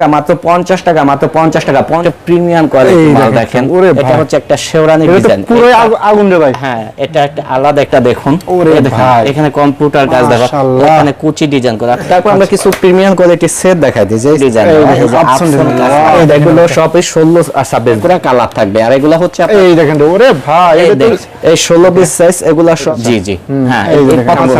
টাকা মাত্র পঞ্চাশ টাকা মাত্র পঞ্চাশ টাকা পঞ্চাশ প্রিমিয়াম কোয়ালিটি মাল দেখেন, এটা হচ্ছে একটা শেওরানি ডিজাইন আগু- আগুন রে ভাই। হ্যাঁ এটা একটা আলাদা একটা দেখুন। এখানে কম্পিউটার কাজ দেখো। এখানে কুচি ডিজাইন করা। তারপর আমরা কিছু প্রিমিয়াম কোয়ালিটির সেট দেখাই দিই যে ডিজাইন। এগুলো সব এই ষোলো আর ছাব্বিশ করে কালার থাকবে। আর এগুলো হচ্ছে এই দেখেন ওরে ভাই এই এটা তো দেখ, এই ষোলো পিস সাইজ এগুলা সব জি জি। হ্যাঁ এই দেখেন, আচ্ছা।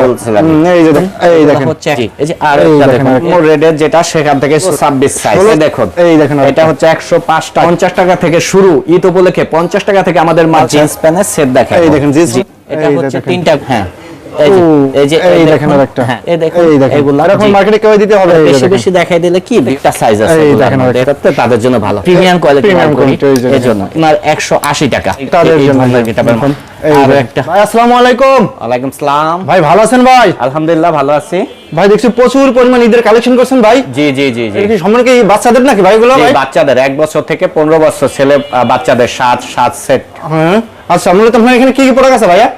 এই দেখেন। হচ্ছে এই যে আর একটা দেখুন। রেডের যেটা সেখান থেকে ছাব্বিশ। সাইজ ষোলো- এই দেখেন। এটা হচ্ছে একশো পাঁচ টাকা পঞ্চাশ টাকা থেকে শুরু ঈদ উপলক্ষে পঞ্চাশ টাকা থেকে আমাদের মা জিন্স প্যান্টের সেট দেখায় এই দেখেন, jeans- এটা হচ্ছে তিনটা হ্যাঁ। এই যে এই দেখেন আরেকটা। হ্যাঁ এই দেখেন। এগুলা এখন মার্কেটে কেউ দিতে হবে? বেশি বেশি দেখাই দিলে কি একটা সাইজ আছে এই দেখেন এটা তাদের জন্য ভালো। প্রিমিয়াম কোয়ালিটি জন্য। আপনার একশো আশি টাকা। তাদের জন্য। এটা দেখুন। এই আর একটা। ভাই আসসালামু আলাইকুম। ওয়ালাইকুম সালাম। ভাই ভালো আছেন ভাই? আলহামদুলিল্লাহ ভালো আছি। ভাই দেখছি প্রচুর পরিমাণ ঈদের কালেকশন করছেন ভাই। জি জি জি জি। কি সম্পূর্ণ কি বাচ্চাদের নাকি ভাই এগুলো ভাই? বাচ্চাদের। এক বছর থেকে পনেরো বছর ছেলে বাচ্চাদের সাত সাত সেট হ্যাঁ। আচ্ছা মূলত আপনার এখানে কি কি প্রোডাক্ট আছে ভাইয়া?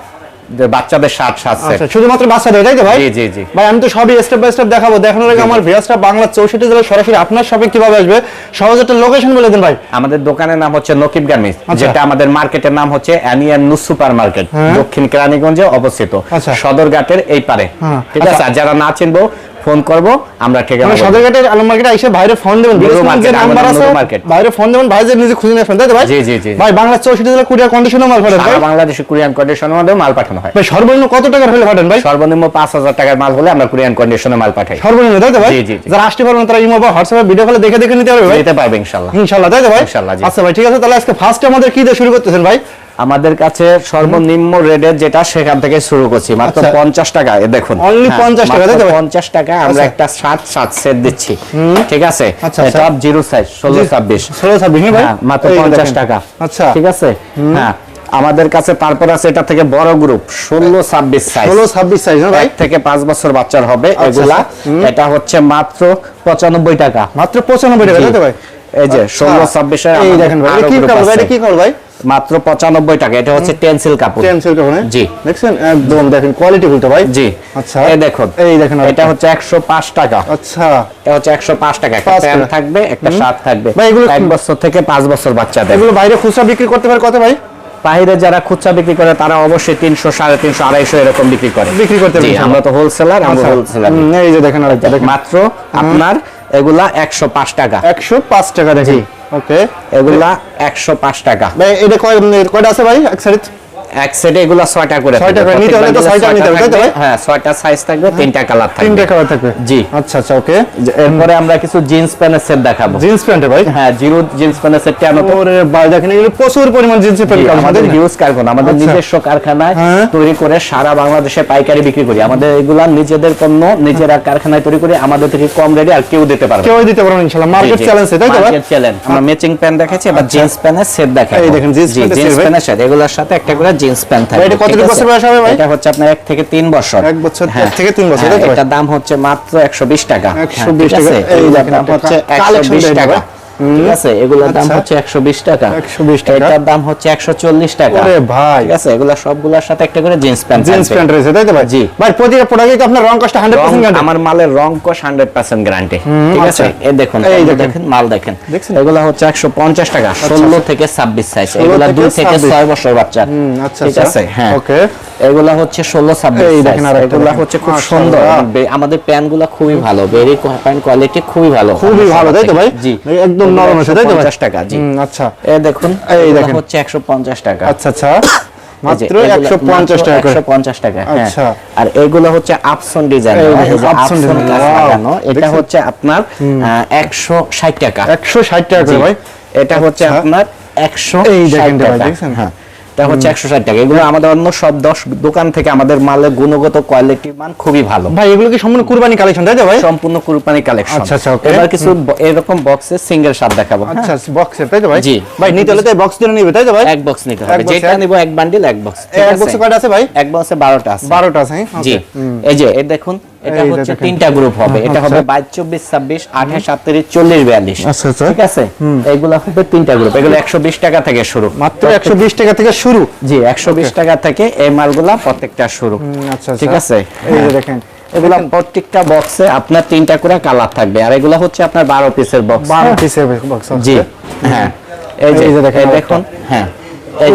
বাচ্চাদের শার্ট সাত আচ্ছা শুধুমাত্র বাচ্চাদের তাই তো ভাই? জি জি জি। ভাই আমি তো সবই স্টেপ বাই স্টেপ দেখাবো। দেখানোর আগে আমার ভিয়াসটা বাংলা চৌষট্টি জেলা সরাসরি আপনার শপে কীভাবে আসবে? সহজ একটা লোকেশন বলে দেন ভাই। আমাদের দোকানের নাম হচ্ছে নকিব গার্মেন্টস আচ্ছা। যেটা আমাদের মার্কেটের নাম হচ্ছে অ্যানিয়ান নু সুপার মার্কেট হ্যাঁ। দক্ষিণ কেরানীগঞ্জে অবস্থিত। আচ্ছা। সদরঘাটের এই পারে। হ্যাঁ। ঠিক আছে? আর যারা না চিনবো ফোন করব আমরা ঠিকানা মানে বলব। সদরঘাটের আলম মার্কেটে এসে বাইরে ফোন দেবেন যে নাম্বার আছে। বাইরে ফোন দেবেন ভাই যে নিজে খুঁজে নিয়ে আসবেন তাই ভাই? জি, জি, জি। ভাই বাংলা চৌষট্টি জেলা কুড়িয়া কন্ডিশনে মাল পাঠান ভাই। বাংলাদেশে কুরিয়ান কন্ডিশনের মধ্যে মাল পাঠানো হয়। ভাই সর্বনিম্ন কত টাকার হলে পাঠান ভাই? সর্বনিম্ন পাঁচ হাজার টাকার মাল হলে আমরা কুরিয়ান কন্ডিশনে মাল পাঠাই। সর্বনিম্ন তাই তো ভাই? জি, জি। যারা আসতে পারবেন তারা ইমো বা হোয়াটসঅ্যাপে ভিডিও কলে দেখে দেখে নিতে পারবে ভাই। দিতে পারবে ইনশাল্লাহ। ইনশাআল্লাহ তাই তো ভাই? ইনশাআল্লাহ, জি। আচ্ছা ভাই ঠিক আছে তাহলে আজকে ফার্স্ট আমাদের কি দিয়ে শুরু করতেছেন ভাই? আমাদের কাছে সর্বনিম্ন রেটের যেটা সেখান থেকে শুরু করছি মাত্র আচ্ছা। পঞ্চাশ টাকা দেখুন। Only 50 টাকা, তাই তো? ভাই? পঞ্চাশ টাকা আমরা আচ্ছা। একটা সাত সাত সেট দিচ্ছি। ঠিক আছে? এটা আচ্ছা। জিরো সাইজ ষোলো ছাব্বিশ। ষোলো ছাব্বিশ হ্যাঁ, মাত্র পঞ্চাশ টাকা। আচ্ছা। ঠিক আছে? হ্যাঁ আমাদের কাছে তারপর আছে এটা থেকে বড় গ্রুপ ষোলো ছাব্বিশ সাইজ ষোলো ছাব্বিশ সাইজ এক থেকে পাঁচ বছর বাচ্চার হবে এগুলা। এটা হচ্ছে মাত্র পঁচানব্বই টাকা। মাত্র পঁচানব্বই টাকা এই যে। ষোলো ছাব্বিশের দেখেন কি ভাই? মাত্র পঁচানব্বই টাকা। এটা হচ্ছে টেন্সিল কাপড়। টেনসিল কাপড় হ্যাঁ? জি। দেখছেন? একদম দেখেন কোয়ালিটি বলতে ভাই। জি। আচ্ছা। এই দেখুন। এই দেখেন এটা হচ্ছে একশো পাঁচ টাকা। আচ্ছা। এটা হচ্ছে একশো পাঁচ টাকা। একটা প্যান্ট থাকবে একটা শার্ট থাকবে। ভাই, এগুলো এক কি- বছর থেকে পাঁচ বছর বাচ্চাদের। এগুলো বাইরে খুচরা বিক্রি করতে পারে কত ভাই? বাইরে যারা খুচরা বিক্রি করে তারা অবশ্যই তিনশো সাড়ে তিনশো আড়াইশো এরকম বিক্রি করে। বিক্রি করতে আমরা তো হোলসেলার আমরা আচ্ছা। হোলসেলার এই যে দেখেন আরেকটা দেখেন। মাত্র আপনার এগুলা একশো পাঁচ টাকা। একশো পাঁচ টাকা দেখি ওকে এগুলা একশো পাঁচ টাকা। ভাই এটা কয় কয়টা আছে ভাই? এক সাইড। এক সেটে এগুলা ছয়টা করে ছয়টা করে নিতে হলে তো প্রত্যেক ছয়টা নিতে হবে, তাই তো হ্যাঁ ছয়টা সাইজ থাকবে তিনটা কালার থাকবে। তিনটে কালার থাকবে। জি। আচ্ছা আচ্ছা ওকে এরপরে আমরা কিছু জিন্স প্যান্টের সেট দেখাবো। জিন্স প্যান্টে ভাই? হ্যাঁ জিরো জিন্স প্যান্টের সেটটি আনো তো ওরে ভাই দেখেন এগুলো প্রচুর পরিমাণ জিন্স প্যান্ট আমাদের হিউজ কারখানা আমাদের আচ্ছা। নিজস্ব কারখানায় হ্যাঁ। তৈরি করে সারা বাংলাদেশে পাইকারি বিক্রি করি। আমাদের এগুলা নিজেদের পণ্য নিজেরা কারখানায় তৈরি করে আমাদের থেকে কম রেটে আর কেউ দিতে পারবে কেউ দিতে পারবেন ইনশাআল্লাহ। মার্কেট। চ্যালেঞ্জ তাই তো ভাই? মার্কেট চ্যালেঞ্জ আমরা ম্যাচিং প্যান্ট দেখাচ্ছি এবার জিন্স প্যান্টের সেট দেখাবো। এই দেখেন, জিন্স। প্যান্টের সেট এগুলোর সাথে একটা করে জিন্স প্যান্ট থাকবে এটা কত বছর বয়স হবে ভাই? এটা হচ্ছে আপনার এক থেকে তিন বছর এক বছর, হ্যাঁ। থেকে তিন বছর, হ্যাঁ? এটার দাম হচ্ছে মাত্র একশো বিশ টাকা হ্যাঁ, 120 টাকা। এই দেখেন আপনার হচ্ছে একশো collection বিশ দেখেন টাকা ভাই। ঠিক আছে এগুলোর দাম আচ্ছা। হচ্ছে একশো বিশ টাকা 120 টাকা। এটার দাম হচ্ছে একশো চল্লিশ টাকা ওরে ভাই। ঠিক আছে এগুলো সবগুলোর সাথে একটা করে জিন্স প্যান্ট জিন্স প্যান্ট রয়েছে তাই তো ভাই জি। ভাই প্রতিটা প্রোডাক্টে তো আপনার রং কস্টটা 100% গ্যারান্টি আমার মালের রং হান্ড্রেড পার্সেন্ট গ্যারান্টি ঠিক আছে আচ্ছা। এই দেখুন এই দেখেন। মাল দেখেন? এগুলো হচ্ছে একশো পঞ্চাশ টাকা ষোলো থেকে ছাব্বিশ সাইজ এগুলো থেকে দুই থেকে 26 ছয় বছর বাচ্চা আচ্ছা, ঠিক আচ্ছা। আছে হ্যাঁ Okay. এগুলো হচ্ছে ষোলো এগুলো। হচ্ছে খুব সুন্দর। আমাদের প্যানগুলা খুবই ভালো ভেরি প্যান্ট কোয়ালিটি খুবই ভালো। খুবই ভালো তাই তো ভাই? জি। একদম নরম আছে তাই তো ভাই? পঞ্চাশ টাকা জি। আচ্ছা। এই দেখুন এই দেখুন। হচ্ছে একশো পঞ্চাশ টাকা। আচ্ছা আচ্ছা। মাত্র 150 টাকা করে। একশো টাকা। আচ্ছা। আর এগুলো হচ্ছে আপসন ডিজাইন আপসন লাগানো এটা হচ্ছে আপনার একশো ষাট টাকা। 160 টাকা ভাই। এটা হচ্ছে আচ্ছা। আপনার একশো এই দেখেন ভাই, টাকা। দেখছেন? হ্যাঁ। এটা হচ্ছে একশো ষাট টাকা। এগুলো আমাদের অন্য সব দশ দোকান থেকে আমাদের মালের গুণগত কোয়ালিটির মান খুবই ভালো। ভাই এগুলো কি সম্পূর্ণ কুরবানি কালেকশন তাই তো ভাই? সম্পূর্ণ কুরবানি কালেকশন আচ্ছা, আচ্ছা, এবার কিছু এরকম বক্সে সিঙ্গেল শার্ট দেখাবো হ্যাঁ? আচ্ছা বক্সের তাই তো ভাই? জি। ভাই নিতে হলে তো বক্স দিয়ে নিবে তাই তো ভাই? এক বক্স নিতে হবে। যেটা নিব এক বান্ডিল এক বক্স এক বক্সে কয়টা আছে ভাই? এক বক্সে বারোটা আছে। 12টা আছে হ্যাঁ? জি। এই যে এই দেখুন এটা হচ্ছে তিনটা গ্রুপ হবে। এটা হবে বাইশ চব্বিশ ছাব্বিশ আঠাশ সাতত্রিশ চল্লিশ বিয়াল্লিশ। আচ্ছা, আচ্ছা। ঠিক আছে? হবে তিনটা গ্রুপ এগুলো একশো বিশ টাকা থেকে শুরু। মাত্র 120 টাকা থেকে শুরু? জি একশো বিশ টাকা থেকে এই মালগুলা প্রত্যেকটা শুরু। আচ্ছা আচ্ছা। ঠিক আছে? এই যে হ্যাঁ। দেখেন এগুলা প্রত্যেকটা বক্সে আপনার তিনটা করে কালার থাকবে। আর এগুলা হচ্ছে আপনার বারো পিসের বক্স বারো পিসের বক্স জি হ্যাঁ। এই যে দেখেন দেখুন হ্যাঁ। এই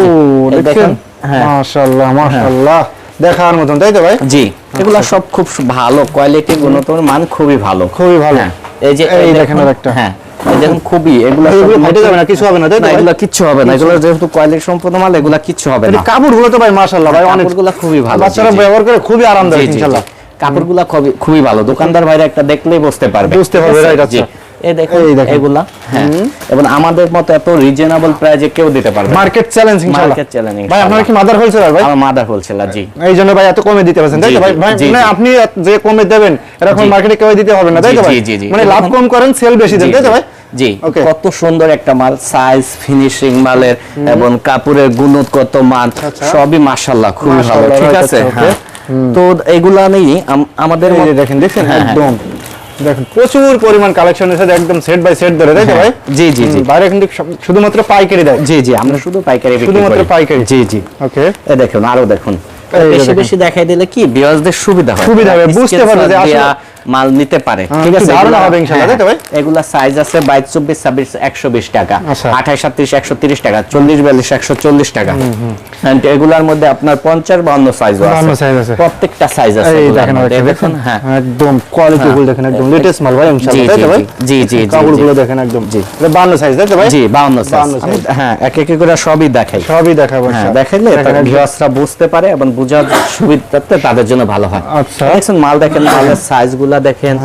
যে, দেখেন হ্যাঁ। মাশাআল্লাহ মাশাআল্লাহ। দেখার মতন তাই তো ভাই? জি। এগুলা সব খুব ভালো কোয়ালিটি গুণগত মান খুবই ভালো। খুবই ভালো। হ্যাঁ, এই যে এই দেখেন আরেকটা। হ্যাঁ। এই দেখুন খুবই এগুলো সব যাবে না কিছু হবে না তাই তো না ভাই? কিচ্ছু হবে না এগুলা যেহেতু কোয়ালিটি সম্পূর্ণ মাল এগুলা কিচ্ছু হবে না। কাপড়গুলো তো ভাই মাশাআল্লাহ ভাই অনেক কাপড়গুলা খুবই ভালো। বাচ্চারা। ব্যবহার করে খুবই আরামদায়ক। ইনশাআল্লাহ। কাপড়গুলা খুবই খুবই ভালো। দোকানদার ভাইরা একটা দেখলেই বুঝতে পারবে। বুঝতে পারবে? আচ্ছা। এই দেখুন দেখেন। এগুলা হ্যাঁ। এবং আমাদের মতো এত রিজনেবল প্রাইজে কেউ দিতে পারবে মার্কেট চ্যালেঞ্জ ইনশাআল্লাহ Market challenge, ভাই আপনারা কি মাদার হোলসেলার ভাই? আমার মাদার হোলসেলার জি। এই জন্য ভাই এত কমে দিতে পারছেন তাই তো ভাই? মানে আপনি যে কমে দেবেন এরকম মার্কেটে কেউ দিতে হবে না তাই তো ভাই। মানে লাভ কম করেন সেল বেশি দেন তাই তো ভাই? জি কত সুন্দর একটা মাল সাইজ ফিনিশিং মালের এবং কাপড়ের গুণগত মান আচ্ছা। সবই মাশাআল্লাহ খুবই ভালো ঠিক আছে? okay. হ্যাঁ। তো এগুলা নেই আমাদের দেখেন দেখছেন? হ্যাঁ, হ্যাঁ। একদম। দেখেন প্রচুর পরিমাণ কালেকশন এসে একদম সেট বাই সেট ধরে তাই তো ভাই? হ্যাঁ, জি, জি, জি। বাইরে কিন্তু শুধুমাত্র পাইকারি দেয়। জি জি আমরা শুধু পাইকারি শুধুমাত্র পাইকারি? জি জি। ওকে। এ দেখুন আরও দেখুন। বেশি বেশি দেখাই দিলে কি বিয়াজদের সুবিধা হয়। সুবিধা হবে, বুঝতে পারবে যে আসলে- মাল নিতে পারে। হ্যাঁ, ঠিক আছে? ধারণা হবে ইনশাআল্লাহ, হ্যাঁ, তাই তো ভাই? এগুলা সাইজ আছে বাইশ চব্বিশ ছাব্বিশ একশো বিশ টাকা। আচ্ছা। আঠাশ সাতত্রিশ একশো তিরিশ টাকা চল্লিশ বিয়াল্লিশ একশো চল্লিশ টাকা। And এগুলার মধ্যে আপনার পঞ্চাশ বান্ন সাইজ বান্ন size আছে। প্রত্যেকটা সাইজ আছে এই দেখেন দেখুন? দেখুন? হ্যাঁ। একদম কোয়ালিটি ফুল দেখেন একদম লেটেস্ট মাল ভাই ইনশাআল্লাহ তাই তো ভাই? জি জি জি কাপড়গুলো জি দেখেন একদম। জি। এটা 52 সাইজ তাই তো ভাই? জি বাউন্ন সাইজ 52 হ্যাঁ এক এক করে সবই দেখাই। সবই দেখাবো হ্যাঁ দেখাইলে দেখেন একদম- ভিউয়ার্সরা বুঝতে পারে এবং বোঝার সুবিধাতে তাদের জন্য ভালো হয়। আচ্ছা। দেখছেন মাল দেখেন মালের সাইজ গুলা দেখেন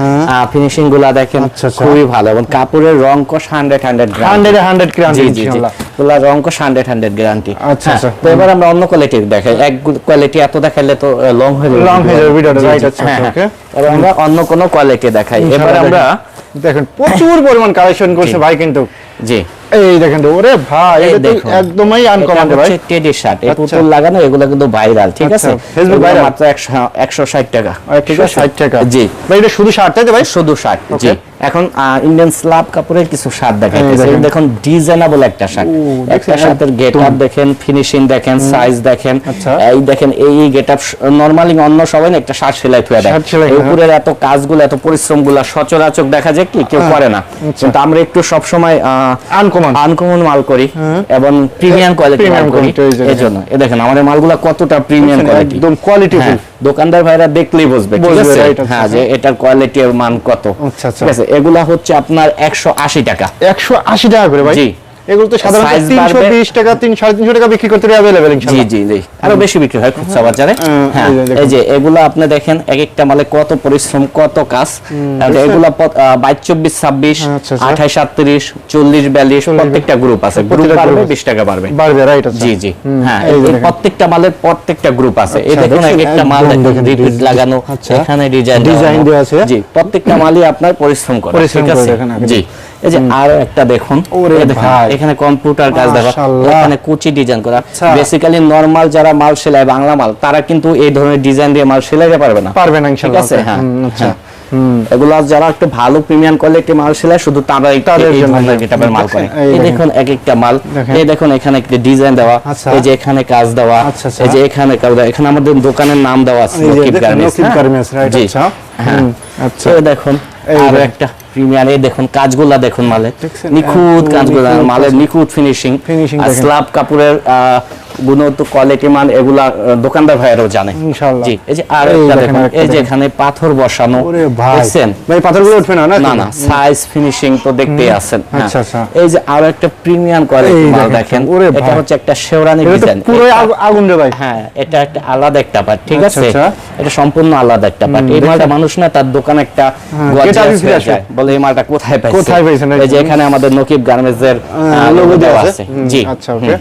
ফিনিশিংগুলা দেখেন আচ্ছা, আচ্ছা। খুবই ভালো। এবং কাপড়ের রং কোশ হান্ড্রেড হান্ড্রেড 100 এ 100 গ্রান্টি জি জি জি। ইনশাআল্লাহগুলা রং কোশ হান্ড্রেড হান্ড্রেড গ্যারান্টি আচ্ছা, আচ্ছা। তো এবার আমরা অন্য কোয়ালিটির দেখাই। এক কোয়ালিটি এত দেখাইলে তো লং হয়ে যাবে Long হয়ে যাবে ভিডিওটা, জি, আচ্ছা, হ্যাঁ, আচ্ছা, হ্যাঁ। এবার আমরা অন্য কোনো কোয়ালিটি দেখাই। এবার আমরা দেখেন। দেখেন প্রচুর পরিমাণ কালেকশন করছে ভাই কিন্তু। জি। এই দেখেন ওরে ভাই এটা তো একদমই আনকমন ভাই এটা টেডি শার্ট এই আচ্ছা। পুতুল লাগানো এগুলো কিন্তু ভাইরাল ঠিক আচ্ছা, আছে? ফেসবুক ভাইরাল মাত্র 160 টাকা ঠিক 160 টাকা। জি। ভাই এটা শুধু শার্ট তাই তো ভাই? শুধু শার্ট জি। এখন ইন্ডিয়ান স্ল্যাব কাপড়ের কিছু শার্ট দেখাইতেছে। দেখুন। ডিজাইনেবল একটা শার্ট। একটা দেখছেন, শার্টের গেট আপ দেখেন ফিনিশিং দেখেন সাইজ দেখেন। আচ্ছা। এই দেখেন এই গেট আপ নরমালি অন্য সবাই না একটা শার্ট সেলাই থুয়ে দেয়। হ্যাঁ। উপরের এত কাজগুলো এত পরিশ্রমগুলো সচরাচর দেখা যায় কি কেউ হ্যাঁ, করে না। আচ্ছা। কিন্তু আমরা একটু সব সময় আনকমন আনকমন মাল করি এবং প্রিমিয়াম কোয়ালিটি মাল করি। quality, এই জন্য এ দেখেন আমাদের মালগুলো কতটা প্রিমিয়াম কোয়ালিটি একদম কোয়ালিটিফুল দোকানদার ভাইরা দেখলেই বুঝবে ঠিক আছে? আচ্ছা, হ্যাঁ। যে এটার কোয়ালিটি এর মান কত। আচ্ছা, আচ্ছা। ঠিক আছে? এগুলা হচ্ছে আপনার 180 টাকা 180 টাকা করে ভাই জি। এগুলো তো সাধারণত Size বাড়বে। 320 টাকা 3 350 টাকা বিক্রি করতে अवेलेबल জি ইনশাআল্লাহ জি জি আরো বেশি বিক্রি হয় খুচরা বাজারে হুম, হ্যাঁ এই যে দেখুন। এই যে এগুলো আপনি দেখেন এক একটা মালে কত পরিশ্রম কত কাজ আর এগুলা বাইশ চব্বিশ ছাব্বিশ আচ্ছা, আচ্ছা। আঠাইশ সাতত্রিশ চল্লিশ বিয়াল্লিশ প্রত্যেকটা গ্রুপ আছে গ্রুপ প্রত্যেকটা বাড়বে group আছে। বিশ টাকা বাড়বে বাড়বে রাইট আচ্ছা জি জি হ্যাঁ এই এই যে এই দেখেন। প্রত্যেকটা মালের প্রত্যেকটা গ্রুপ আছে এই আচ্ছা, দেখুন এক দেখছেন? একটা মাল একদম দেখেন দেখেন, রিপিট ডিজ- লাগানো আচ্ছা। এখানে ডিজাইন Design দেওয়া আছে। জি প্রত্যেকটা মালই আপনার পরিশ্রম করে পরিশ্রম ঠিক করে আছে দেখেন আগে। জি এই যে আরও একটা দেখুন। এখানে কম্পিউটার কাজ দেখো এখানে কুচি ডিজাইন করা। আচ্ছা। বেসিক্যালি নরমাল যারা মাল সেলাই বাংলা মাল তারা কিন্তু এই ধরনের ডিজাইন দিয়ে মাল সেলাইতে পারবে না। পারবে না ঠিক আছে? হ্যাঁ। আচ্ছা। হ্যাঁ। এগুলো যারা একটু ভালো প্রিমিয়াম কোয়ালিটি মাল সেলাই শুধু তারা তাদের জন্য। মাল করে। এই দেখুন। এক একটা মাল। এই দেখুন এখানে একটা ডিজাইন দেওয়া। আচ্ছা। এই যে এখানে কাজ দেওয়া। আচ্ছা, আচ্ছা। এই যে এখানে কাজ দেওয়া। এখানে আমাদের দোকানের নাম দেওয়া আছে গার্মেন্টস জি। আচ্ছা। হ্যাঁ। আচ্ছা। দেখুন আরও। একটা। প্রিমিয়ার দেখুন কাজগুলা দেখুন মালে? নিখুঁত একদম কাজগুলা মালের নিখুঁত। ফিনিশিং স্লাব কাপড়ের আহ, গুণগত কোয়ালিটি মান এগুলা দোকানদার ভাইয়েরাও জানে। ইনশাআল্লাহ। জি এই যে আর এই যে এখানে পাথর বসানো দেখছেন ভাই। পাথরগুলো উঠবে না না না সাইজ ফিনিশিং তো দেখতেই আছেন হ্যাঁ। আচ্ছা, আচ্ছা। এই যে আরও একটা প্রিমিয়াম কোয়ালিটি মাল দেখেন, এটা হচ্ছে একটা শেওরানি ডিজাইন আগু- আগুন রে ভাই। হ্যাঁ এটা একটা আলাদা একটা পার্ট ঠিক আচ্ছা, আছে? আচ্ছা। এটা সম্পূর্ণ আলাদা একটা পার্ট এই মালটা মানুষ না তার দোকানে একটা হ্যাঁ, হয়ে। বলে এই মালটা কোথায় পাইছে? কোথায় পাইছেন? এই যে এখানে আমাদের নকিব গার্মেন্টস এর হ্যাঁ, লোগো দেওয়া দেওয়া আছে। জি। আচ্ছা, okay.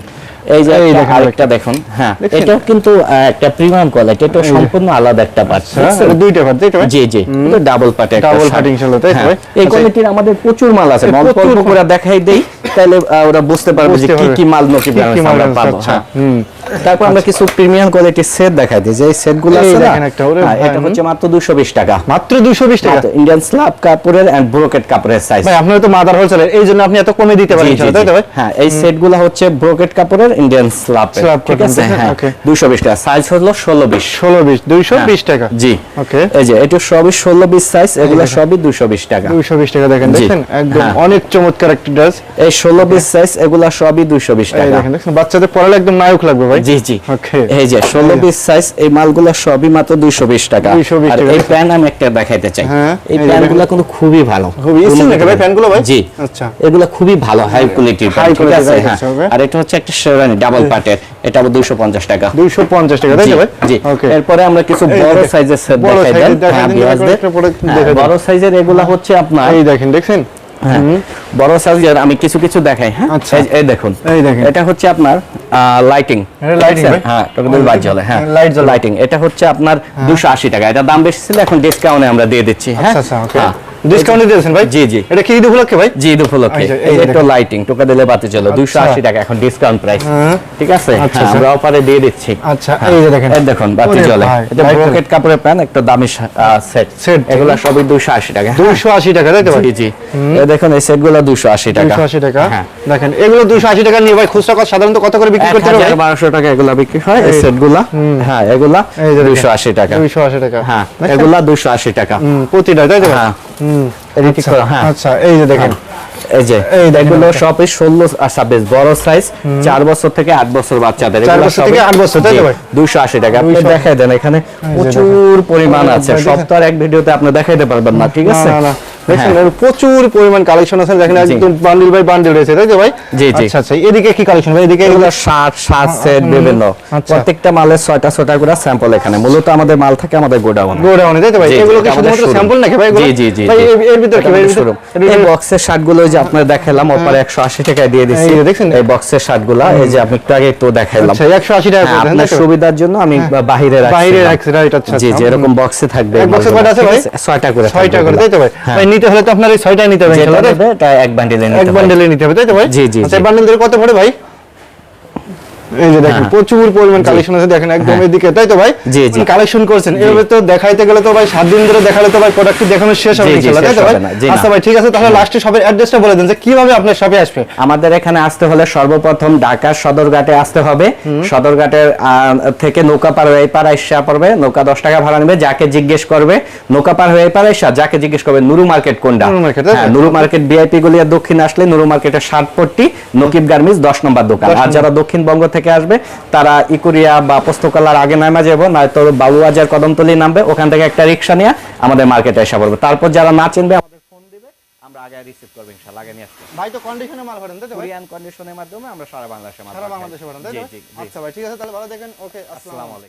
এই যে আরেকটা দেখুন হ্যাঁ এটাও কিন্তু একটা প্রিমিয়াম কোয়ালিটি এটা সম্পূর্ণ আলাদা একটা পার্ট আচ্ছা, দুইটা পার্ট ভাই জি জি এটা ডাবল পার্ট একটা ইনশাআল্লাহ, তাই হ্যাঁ? এই আচ্ছা। কোয়ালিটির আমাদের প্রচুর মাল আছে অল্প করে দেখাই দেই তাহলে ওরা বুঝতে পারবে যে কি কি মাল নকিব কি কি মাল আমরা পাবো আচ্ছা, হ্যাঁ। তারপর আমরা কিছু প্রিমিয়াম কোয়ালিটির সেট দেখাই দিই যে এই সেটগুলো আছে না দেখেন একটা, ওরে হ্যাঁ, এটা হচ্ছে মাত্র 220 টাকা। মাত্র 220 টাকা? ইন্ডিয়ান স্ল্যাব কাপড়ের এন্ড ব্রোকেট কাপড়ের সাইজ ভাই আপনারা তো মাদার হোলসেলার এই জন্য আপনি এত কমে দিতে পারেন ইনশাআল্লাহ, তাই তো ভাই? হ্যাঁ এই সেটগুলো হচ্ছে ব্রোকেট কাপড়ের ইন্ডিয়ান স্ল্যাব ঠিক আছে? হ্যাঁ Okay. দুশো বিশ টাকা। সাইজ হলো ষোলো বিশ। ষোলো বিশ দুইশো বিশ টাকা। জি। ওকে এই যে এটা সবই ষোলো বিশ সাইজ এগুলো সবই দুশো বিশ টাকা। দুইশো বিশ টাকা দেখেন দেখেন? একদম হ্যাঁ। অনেক চমৎকার একটা ড্রেস এই ষোলো বিশ সাইজ এগুলা সবই দুইশো বিশ এই টাকা। দেখেন দেখছেন বাচ্চাদের পড়ালে একদম নায়ক লাগবে ভাই। জি জি। Okay. এই যে ষোলো পিস সাইজ এই মালগুলো সবই মাত্র দুইশো বিশ টাকা। 220 আর এই প্যান্ট আমি একটা দেখাইতে চাই। হ্যাঁ, এই এই যে প্যান্টগুলো কিন্তু খুবই ভালো। খুবই নাকি ভাই প্যান্টগুলো ভাই? জি। আচ্ছা। এগুলো খুবই ভালো হাই কোয়ালিটির ঠিক আছে? হ্যাঁ। আর এটা হচ্ছে একটা শেরওয়ানি ডাবল পার্টের এটা আবার দুইশো পঞ্চাশ টাকা। দুইশো পঞ্চাশ টাকা তাই জি, এরপরে আমরা কিছু বড় সাইজের সেট দেখাই দেন। হ্যাঁ হ্যাঁ। বড় সাইজের এগুলা হচ্ছে আপনার এই দেখেন দেখছেন? হ্যাঁ, বড় সাইজের আমি কিছু কিছু দেখাই হ্যাঁ? আচ্ছা। এই- দেখুন। এই দেখেন। এটা হচ্ছে আপনার লাইটিং ভাই? হ্যাঁ লাইট জ্বলে হ্যাঁ। Light জ্বলে। লাইটিং এটা হচ্ছে আপনার 280 টাকা। এটা দাম বেশি ছিল এখন ডিসকাউন্টে আমরা দিয়ে দিচ্ছি হ্যাঁ? আচ্ছা আচ্ছা। ডিসকাউন্ট দিয়েছেন ভাই? জি, জি। এটা কি ঈদ উপলক্ষে ভাই? জি ঈদ উপলক্ষে। আচ্ছা। একটু লাইটিং টোকা দিলে বাতি চলে 280 টাকা এখন ডিসকাউন্ট প্রাইস হ্যাঁ। ঠিক আছে? আচ্ছা, হ্যাঁ, আচ্ছা। আমরা অফারে দিয়ে দিচ্ছি। আচ্ছা, হ্যাঁ, এই যে দেখেন। দেখুন বাতি এটা ব্রোকেট কাপড়ের প্যান্ট একটা দামি সেট Set। এগুলো সবই 280 টাকা। হ্যাঁ। দুইশো আশি টাকা তাই তো জি দেখুন এই সেটগুলো 280 টাকা। দুইশো আশি টাকা। হ্যাঁ। দেখেন এগুলো দুইশো আশি টাকা নিয়ে ভাই খুচরা কত? সাধারণত কত করে বিক্রি করতে ভাই? বারোশো টাকা এগুলা বিক্রি হয় এই সেটগুলা। হ্যাঁ এগুলা এই যে দেখেন। দুইশো আশি টাকা। দুইশো আশি টাকা। হ্যাঁ এগুলা দুইশো আশি টাকা। প্রতিটা তাই তো? হ্যাঁ। হুম, করে, হ্যাঁ। আচ্ছা এই যে দেখেন। এই যে এগুলো সবই ষোলো আর ছাব্বিশ বড় সাইজ চার বছর থেকে আট বছর বাচ্চাদের। থেকে সবই- আট বছর, তাই তো ভাই? 280 টাকা। আপনি দেখাই দেন এখানে। প্রচুর পরিমাণ আছে। এক ভিডিওতে আপনি দেখাইতে পারবেন না ঠিক আছে? না না। দেখছেন হ্যাঁ। প্রচুর পরিমাণ কালেকশন আছে দেখেন একদম বান্ডিল বাই বান্ডিল রয়েছে তাই তো ভাই? জি, জি। আচ্ছা আচ্ছা এদিকে কি কালেকশন ভাই? এদিকে এগুলো ষাট সাত সেট বিভিন্ন। আচ্ছা। প্রত্যেকটা মালের ছয়টা ছয়টা করে স্যাম্পল এখানে। মূলত আমাদের মাল থাকে আমাদের গোডাউন গোডাউনে তাই তো ভাই? জি, জি, এগুলো কি শুধুমাত্র স্যাম্পল নাকি ভাই জি, জি, জি, এর- ভিতর কি ভাই? এই বক্সের শার্টগুলো যে আপনার দেখালাম একশো আশি টাকায় দিয়ে দিচ্ছি দেখছেন? এই বক্সের শার্টগুলো এই যে আপনি একটু আগে একটু দেখাইলাম। আচ্ছা 180 টাকা হ্যাঁ, আপনার সুবিধার জন্য আমি বাহিরে রাখছি বাইরে রাখছি রাইট আচ্ছা জি আচ্ছা। যে এরকম বক্সে থাকবে বক্সে কয়টা আছে ভাই? আছে? ছয়টা করে ছয়টা করে তাই তো হ্যাঁ। ভাই নিতে হলে তো আপনার এই ছয়টাই নিতে হবে এক বান্ডিলে নিতে হবে। তাই তো ভাই? জি, জি, আচ্ছা। বান্ডেল ধরে কত পড়ে ভাই? এই যে দেখেন হ্যাঁ। প্রচুর পরিমাণ কালেকশন আছে দেখেন একদম হ্যাঁ। এদিকে তাই তো ভাই। কালেকশন করছেন। এভাবে তো দেখাইতে গেলে তো ভাই সাত দিন ধরে দেখালে তো ভাই প্রোডাক্ট দেখানো শেষ হবে ইনশাআল্লাহ তাই তো ভাই। আচ্ছা ভাই ঠিক আছে তাহলে লাস্টে অ্যাড্রেসটা বলে দেন যে কীভাবে আপনার শপে আসবে? আমাদের এখানে আসতে হলে সর্বপ্রথম ঢাকার সদরঘাটে আসতে হবে। সদরঘাটের থেকে নৌকা পার হয়ে পার আসা পড়বে নৌকা দশ টাকা ভাড়া নেবে যাকে জিজ্ঞেস করবে নৌকা পার হয়ে পার আসা যাকে জিজ্ঞেস করবে নুরু মার্কেট কোনটা? নুরু মার্কেট, তো? হ্যাঁ নুরু মার্কেট বিআইপি গুলিয়া দক্ষিণ আসলে নুরু মার্কেটের ষাটপট্টি নকিব গার্মেন্টস দশ নম্বর দোকান। আর যারা দক্ষিণবঙ্গ থেকে আসবে। তারা ইকুরিয়া বা পোস্তকালার আগে নামা যাব নয়তো বাবুবাজার কদমতলি নামবে ওখান থেকে একটা রিক্সা নিয়ে আমাদের মার্কেটে এসে পড়বে। তারপর যারা না চিনবে আমাদের ফোন দিবে আমরা আগে রিসিভ করব ইনশাল্লাহ আগে নিয়ে আসব। ভাই তো কন্ডিশনে মাল ভরেন তাই তো কোরিয়ান কন্ডিশনের মাধ্যমে আমরা সারা বাংলাদেশে মাল সারা বাংলাদেশে তাই তো আচ্ছা ভাই ঠিক আছে তাহলে ভালো দেখেন ওকে আসসালাম আসসালামু আলাইকুম।